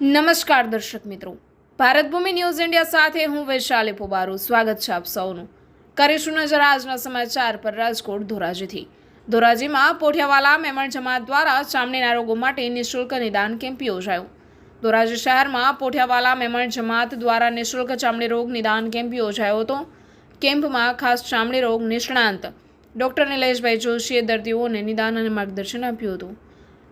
નમસ્કાર દર્શક મિત્રો. ભારત ભૂમિ ન્યૂઝ ઇન્ડિયા સાથે હું વૈશાલી પોબારુ. સ્વાગત છે આપ સૌનું. કરીશું નજર આજના સમાચાર પર રાજકોટ ધોરાજીથી. ધોરાજીમાં પોઠિયાવાલા મેમણ જમાત દ્વારા ચામડીના રોગો માટે નિઃશુલ્ક નિદાન કેમ્પ યોજાયો. ધોરાજી શહેરમાં પોઠિયાવાલા મેમણ જમાત દ્વારા નિઃશુલ્ક ચામડી રોગ નિદાન કેમ્પ યોજાયો હતો. કેમ્પમાં ખાસ ચામડી રોગ નિષ્ણાંત ડૉક્ટર નિલેશભાઈ જોશીએ દર્દીઓને નિદાન અને માર્ગદર્શન આપ્યું હતું.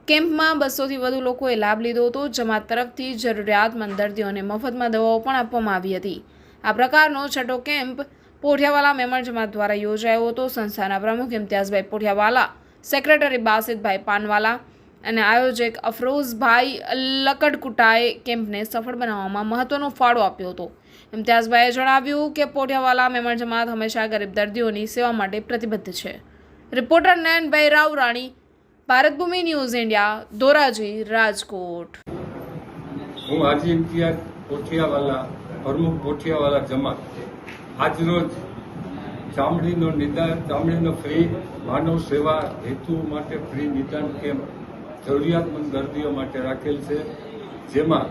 કેમ્પમાં બસોથી વધુ લોકોએ લાભ લીધો હતો. જમાત તરફથી જરૂરિયાતમંદ દર્દીઓને મફતમાં દવાઓ પણ આપવામાં આવી હતી. આ પ્રકારનો છઠ્ઠો કેમ્પ પોઠિયાવાલા મેમણ જમાત દ્વારા યોજાયો હતો. સંસ્થાના પ્રમુખ ઇમ્તિયાઝભાઈ પોઠિયાવાલા, સેક્રેટરી બાસિતભાઈ પાનવાલા અને આયોજક અફરોઝભાઈ લકડકુટાએ કેમ્પને સફળ બનાવવામાં મહત્વનો ફાળો આપ્યો હતો. ઇમ્તિયાઝભાઈએ જણાવ્યું કે પોઠિયાવાલા મેમણ જમાત હંમેશા ગરીબ દર્દીઓની સેવા માટે પ્રતિબદ્ધ છે. Reporter Nayanbhai Rao Rani Bharat Bhumi news India, Dhoraji, Rajkot. હું હાજી ઇમ્તિયાઝ કોઠિયાવાલા, પ્રમુખ કોઠિયાવાલા જમાત આજરોજ ચામડીનો નિદાન, ચામડીનો ફ્રી માનવ સેવા હેતુ માટે ફ્રી નિદાન કેમ્પ જરૂરિયાતમંદ દર્દીઓ માટે રાખેલ છે, જેમાં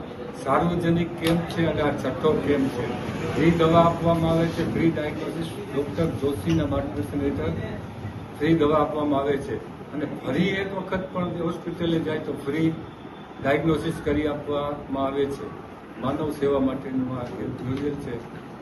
સાર્વજનિક કેમ્પ છે અને આ છઠ્ઠો કેમ્પ છે. ફ્રી દવા આપવામાં આવે છે, ફ્રી ડાયગ્નોસિસ ડોક્ટર જોશીના માર્ગદર્શન હેઠળ ફ્રી દવા આપવામાં આવે છે. અને ફરી એક વખત પણ હોસ્પિટલે જાય તો ફ્રી ડાયગ્નોસિસ કરી આપવામાં આવે છે. માનવ સેવા માટેનું આ કેમ્પ છે.